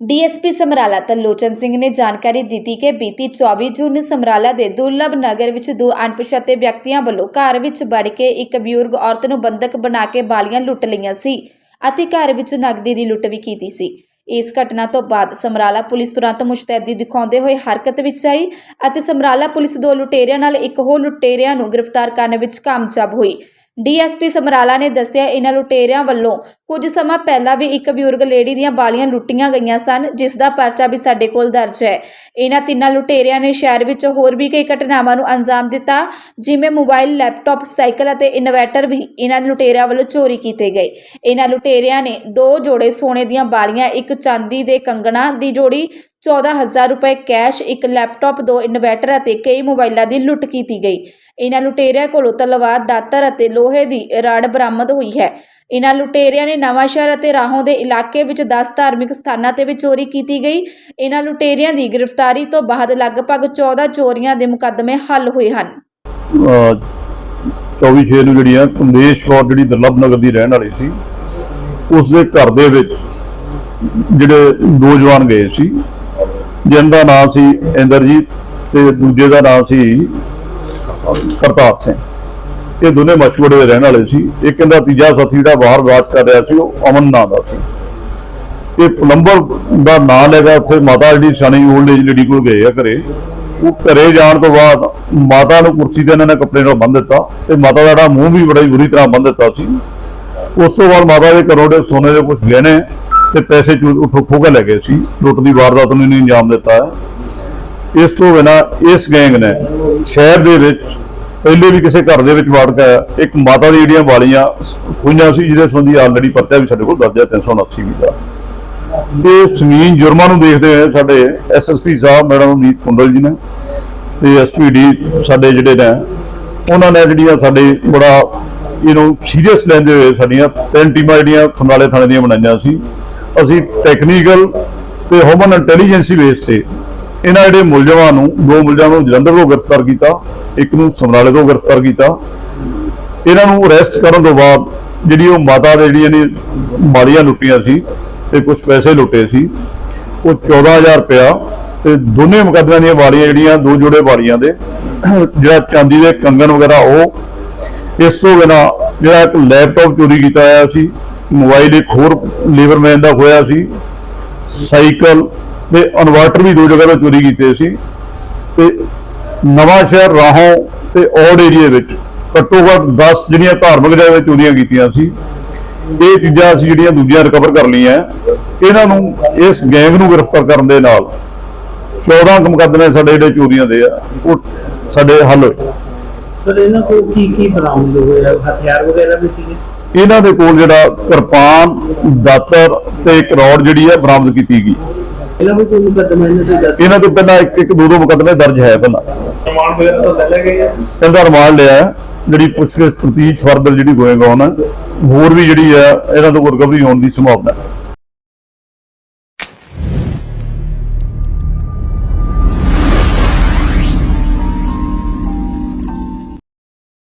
DSP Samrala Tarlochan Singh ਨੇ ਜਾਣਕਾਰੀ ਦਿੱਤੀ ਕਿ ਬੀਤੀ 24 ਜੂਨ ਨੂੰ ਸਮਰਾਲਾ ਦੇ ਦੁਰਲਭ ਨਗਰ ਵਿੱਚ ਦੋ ਅਣਪਛਾਤੇ ਵਿਅਕਤੀਆਂ ਵੱਲੋਂ ਘਰ ਵਿੱਚ ਵੜ ਕੇ ਇੱਕ ਬਜ਼ੁਰਗ ਔਰਤ ਨੂੰ ਬੰਦਕ ਬਣਾ ਕੇ ਬਾਲੀਆਂ ਲੁੱਟ ਲਈਆਂ ਸੀ ਅਤੇ ਘਰ ਵਿੱਚ ਨਗਦੀ ਦੀ ਲੁੱਟ ਵੀ ਕੀਤੀ ਸੀ। ਇਸ ਘਟਨਾ ਤੋਂ ਬਾਅਦ ਸਮਰਾਲਾ ਪੁਲਿਸ ਤੁਰੰਤ ਮੁਸ਼ਤੈਦੀ ਦਿਖਾਉਂਦੇ ਹੋਏ ਹਰਕਤ ਵਿੱਚ ਆਈ ਅਤੇ ਸਮਰਾਲਾ ਪੁਲਿਸ ਦੋ ਲੁਟੇਰਿਆਂ ਨਾਲ ਇੱਕ ਹੋਰ ਲੁਟੇਰਿਆਂ ਨੂੰ ਗ੍ਰਿਫਤਾਰ ਕਰਨ ਵਿੱਚ ਕਾਮਯਾਬ ਹੋਈ। ਡੀਐਸਪੀ ਸਮਰਾਲਾ ਨੇ ਦੱਸਿਆ, ਇਹਨਾਂ ਲੁਟੇਰਿਆਂ ਵੱਲੋਂ ਕੁਝ ਸਮਾਂ ਪਹਿਲਾਂ ਵੀ ਇੱਕ ਬਜ਼ੁਰਗ ਲੇਡੀ ਦੀਆਂ ਬਾਲੀਆਂ ਲੁੱਟੀਆਂ ਗਈਆਂ ਸਨ, ਜਿਸ ਦਾ ਪਰਚਾ ਵੀ ਸਾਡੇ ਕੋਲ ਦਰਜ ਹੈ। ਇਹਨਾਂ ਤਿੰਨਾਂ ਲੁਟੇਰਿਆਂ ਨੇ ਸ਼ਹਿਰ ਵਿੱਚ ਹੋਰ ਵੀ ਕਈ ਘਟਨਾਵਾਂ ਨੂੰ ਅੰਜਾਮ ਦਿੱਤਾ, ਜਿਵੇਂ ਮੋਬਾਈਲ, ਲੈਪਟਾਪ, ਸਾਈਕਲ ਅਤੇ ਇਨਵੈਟਰ ਵੀ ਇਹਨਾਂ ਲੁਟੇਰਿਆਂ ਵੱਲੋਂ ਚੋਰੀ ਕੀਤੇ ਗਏ। ਇਹਨਾਂ ਲੁਟੇਰਿਆਂ ਨੇ ਦੋ ਜੋੜੇ ਸੋਨੇ ਦੀਆਂ ਬਾਲੀਆਂ, ਇੱਕ ਚਾਂਦੀ ਦੇ ਕੰਗਣਾ ਦੀ ਜੋੜੀ 14000 ਰੁਪਏ ਕੈਸ਼, ਇੱਕ ਲੈਪਟਾਪ, ਦੋ ਇਨਵਰਟਰ ਅਤੇ ਕਈ ਮੋਬਾਈਲਾਂ ਦੀ ਲੁੱਟ ਕੀਤੀ ਗਈ। ਇਹਨਾਂ ਲੁਟੇਰਿਆਂ ਕੋਲੋਂ ਤਲਵਾਰ, ਦਾਤਰ ਅਤੇ ਲੋਹੇ ਦੀ ਰੜ ਬਰਾਮਦ ਹੋਈ ਹੈ। ਇਹਨਾਂ ਲੁਟੇਰਿਆਂ ਨੇ ਨਵਾਂਸ਼ਹਿਰ ਅਤੇ ਰਾਹੋਂ ਦੇ ਇਲਾਕੇ ਵਿੱਚ 10 ਧਾਰਮਿਕ ਸਥਾਨਾਂ ਤੇ ਵੀ ਚੋਰੀ ਕੀਤੀ ਗਈ। ਇਹਨਾਂ ਲੁਟੇਰਿਆਂ ਦੀ ਗ੍ਰਿਫਤਾਰੀ ਤੋਂ ਬਾਅਦ ਲਗਭਗ 14 ਚੋਰੀਆਂ ਦੇ ਮੁਕੱਦਮੇ ਹੱਲ ਹੋਏ ਹਨ। 24 ਨੂੰ ਜਿਹੜੀ ਆ ਕਮਲੇਸ਼ ਕੌਰ ਜਿਹੜੀ ਦੁਰਲਭ ਨਗਰ ਦੀ ਰਹਿਣ ਵਾਲੀ ਸੀ, ਉਸ ਦੇ ਘਰ ਦੇ ਵਿੱਚ ਜਿਹੜੇ ਦੋ ਜਵਾਨ ਗਏ ਸੀ ਜਿਨ੍ਹਾਂ ਦਾ ਨਾਮ ਸੀ ਇੰਦਰਜੀਤ ਤੇ ਦੂਜੇ ਦਾ ਨਾਮ ਸੀ ਕਰਤਾਰ ਸਿੰਘ। ਇਹ ਦੋਨੇ ਮਛਵੜੇ ਦੇ ਰਹਿਣ ਵਾਲੇ ਸੀ। ਇੱਕ ਕਹਿੰਦਾ ਤੀਜਾ ਸਾਥੀ ਜਿਹੜਾ ਬਾਹਰ ਬਾਤ ਕਰ ਰਿਹਾ ਸੀ, ਉਹ ਅਮਨ ਨਾਂ ਦਾ ਸੀ। ਇਹ ਪਲੰਬਰ ਦਾ ਨਾਂ ਲੈਗਾ ਉੱਥੇ ਮਾਤਾ ਜਿਹੜੀ ਸਾਨੀ ਓਲਡ ਏਜ ਲੇਡੀ ਕੋਲ ਗਏ ਆ ਘਰੇ। ਉਹ ਘਰੇ ਜਾਣ ਤੋਂ ਬਾਅਦ ਮਾਤਾ ਨੂੰ ਕੁਰਸੀ ਤੇ ਇਹਨਾਂ ਨੇ ਕੱਪੜੇ ਨਾਲ ਬੰਨ੍ਹ ਦਿੱਤਾ ਤੇ ਮਾਤਾ ਦਾ ਜਿਹੜਾ ਮੂੰਹ ਵੀ ਬੜੀ ਬੁਰੀ ਤਰ੍ਹਾਂ ਬੰਨ੍ਹ ਦਿੱਤਾ ਸੀ। ਉਸ ਤੋਂ ਬਾਅਦ ਮਾਤਾ ਦੇ ਘਰੋਂ ਦੇ ਸੋਨੇ ਦੇ ਕੁਝ ਗਹਿਣੇ ਤੇ ਪੈਸੇ ਚੋ- ਉੱਥੋਂ ਖੋਹ ਕੇ ਲੈ ਗਏ ਸੀ। ਲੁੱਟ ਦੀ ਵਾਰਦਾਤ ਨੂੰ ਇਹਨੇ ਅੰਜਾਮ ਦਿੱਤਾ ਹੈ। ਇਸ ਤੋਂ ਬਿਨਾਂ ਇਸ ਗੈਂਗ ਨੇ ਸ਼ਹਿਰ ਦੇ ਵਿੱਚ ਪਹਿਲੇ ਵੀ ਕਿਸੇ ਘਰ ਦੇ ਵਿੱਚ ਵਾੜ ਕੇ ਇੱਕ ਮਾਤਾ ਦੀ ਜਿਹੜੀਆਂ ਵਾਲੀਆਂ ਖੋਈਆਂ ਸੀ, ਜਿਹਦੇ ਸੰਬੰਧੀ ਆਲਰੇਡੀ ਪਰਚਾ ਵੀ ਸਾਡੇ ਕੋਲ ਦਰਜ ਹੈ 379 ਵੀ ਦਾ। ਇਹ ਜ਼ਮੀਨ ਜੁਰਮਾਂ ਨੂੰ ਦੇਖਦੇ ਹੋਏ ਸਾਡੇ ਐਸਐਸਪੀ ਸਾਹਿਬ, ਮੈਡਮ ਅਮੀਤ ਕੁੰਡਲ ਜੀ ਨੇ ਤੇ ਐਸਪੀਡੀ ਸਾਡੇ ਜਿਹੜੇ ਨੇ, ਉਹਨਾਂ ਨੇ ਜਿਹੜੀਆਂ ਸਾਡੇ ਬੜਾ ਇਹਨੂੰ ਸੀਰੀਅਸ ਲੈਂਦੇ ਹੋਏ ਸਾਡੀਆਂ ਤਿੰਨ ਟੀਮਾਂ ਜਿਹੜੀਆਂ ਖੰਗਾਲੇ ਥਾਣੇ ਦੀਆਂ ਬਣਾਈਆਂ ਸੀ। ਅਸੀਂ ਟੈਕਨੀਕਲ ਤੇ ਹਿਊਮਨ ਇੰਟੈਲੀਜੈਂਸੀ ਬੇਸ ਤੇ ਇਹਨਾਂ ਜਿਹੜੇ ਮੁਲਜ਼ਮਾਂ ਨੂੰ, ਦੋ ਮੁਲਜ਼ਮਾਂ ਨੂੰ ਜਲੰਧਰ ਤੋਂ ਗ੍ਰਿਫਤਾਰ ਕੀਤਾ, ਇੱਕ ਨੂੰ ਸਮਰਾਲੇ ਤੋਂ ਗ੍ਰਿਫਤਾਰ ਕੀਤਾ। ਇਹਨਾਂ ਨੂੰ ਅਰੈਸਟ ਕਰਨ ਤੋਂ ਬਾਅਦ ਜਿਹੜੀ ਉਹ ਮਾਤਾ ਦੇ ਜਿਹੜੀਆਂ ਨੇ ਮਾਲੀਆਂ ਲੁੱਟੀਆਂ ਸੀ ਤੇ ਕੁਝ ਪੈਸੇ ਲੁੱਟੇ ਸੀ, ਉਹ 14000 ਰੁਪਇਆ ਤੇ ਦੋਨੇ ਮੁਕੱਦਮਿਆਂ ਦੀਆਂ ਵਾਲੀਆਂ ਜਿਹੜੀਆਂ, ਦੋ ਜੋੜੇ ਵਾਲੀਆਂ ਦੇ, ਜਿਹੜਾ ਚਾਂਦੀ ਦੇ ਕੰਗਣ ਵਗੈਰਾ ਉਹ, ਇਸ ਤੋਂ ਬਿਨਾਂ ਜਿਹੜਾ ਇੱਕ ਲੈਪਟਾਪ ਚੋਰੀ ਕੀਤਾ ਹੋਇਆ ਸੀ ਮੋਬਾਈਲ ਇੱਕ ਹੋਰ ਲੇਬਰਮੈਨ ਦਾ ਹੋਇਆ ਸੀ। ਸਾਈਕਲ ਤੇ ਇਨਵਰਟਰ ਵੀ ਦੋ ਜਗ੍ਹਾ ਤੋਂ ਚੋਰੀ ਕੀਤੇ ਸੀ। ਤੇ ਨਵਾਂ ਸ਼ਹਿਰ ਰਾਹੋਂ ਤੇ ਔੜ ਏਰੀਏ ਵਿੱਚ ਘੱਟੋ ਘੱਟ 10 ਜਿਹੜੀਆਂ ਧਾਰਮਿਕ ਜਗ੍ਹਾ ਤੇ ਚੋਰੀਆਂ ਕੀਤੀਆਂ ਸੀ। ਇਹ ਚੀਜ਼ਾਂ ਅਸੀਂ ਜਿਹੜੀਆਂ ਦੂਜੀਆਂ ਰਿਕਵਰ ਕਰ ਲਈਆਂ। ਇਹਨਾਂ ਨੂੰ ਇਸ ਗੈਂਗ ਨੂੰ ਗ੍ਰਿਫਤਾਰ ਕਰਨ ਦੇ ਨਾਲ 14 ਮੁਕੱਦਮੇ ਸਾਡੇ ਜਿਹੜੇ ਚੋਰੀਆਂ ਦੇ ਆ, ਉਹ ਸਾਡੇ ਹੱਲ ਹੋਏ। ਸਰ, ਇਹਨਾਂ ਕੋਲ ਕੀ ਕੀ ਬਰਾਮਦ ਹੋਇਆ ਹਥਿਆਰ ਵਗੈਰਾ ਵੀ ਸੀਗੇ? ਇਹਨਾਂ ਦੇ ਕੋਲ ਜਿਹੜਾ ਕਿਰਪਾਨ ਦਾਤਰ ਤੇ ਇੱਕ ਰੌਡ ਜਿਹੜੀ ਹੈ ਬਰਾਮਦ ਕੀਤੀ ਗਈ। ਇਹਨਾਂ ਕੋਲ ਕੋਈ ਮੁਕੱਦਮਾ ਇਹਨਾਂ ਤੇ ਦਰਜ? ਇਹਨਾਂ ਤੋਂ ਪਹਿਲਾਂ ਇੱਕ ਇੱਕ ਦੋ ਦੋ ਮੁਕੱਦਮੇ ਦਰਜ ਹੈ ਪਹਿਲਾਂ। ਪ੍ਰਮਾਣ ਵਗੈਰਾ ਤਾਂ ਲੈ ਲਏ ਗਏ ਆ ਇਹਦਾ ਰਿਮਾਂਡ ਲਿਆ। ਜਿਹੜੀ ਪੁੱਛਗਿੱਛ ਤਫਤੀਸ਼ ਫਰਦਰ ਜਿਹੜੀ ਗੋਇੰਗ ਔਨ ਹੈ ਹੋਰ ਵੀ ਜਿਹੜੀ ਹੈ ਇਹਨਾਂ ਤੋਂ ਰਿਕਵਰੀ ਹੋਣ ਦੀ ਸੰਭਾਵਨਾ ਹੈ।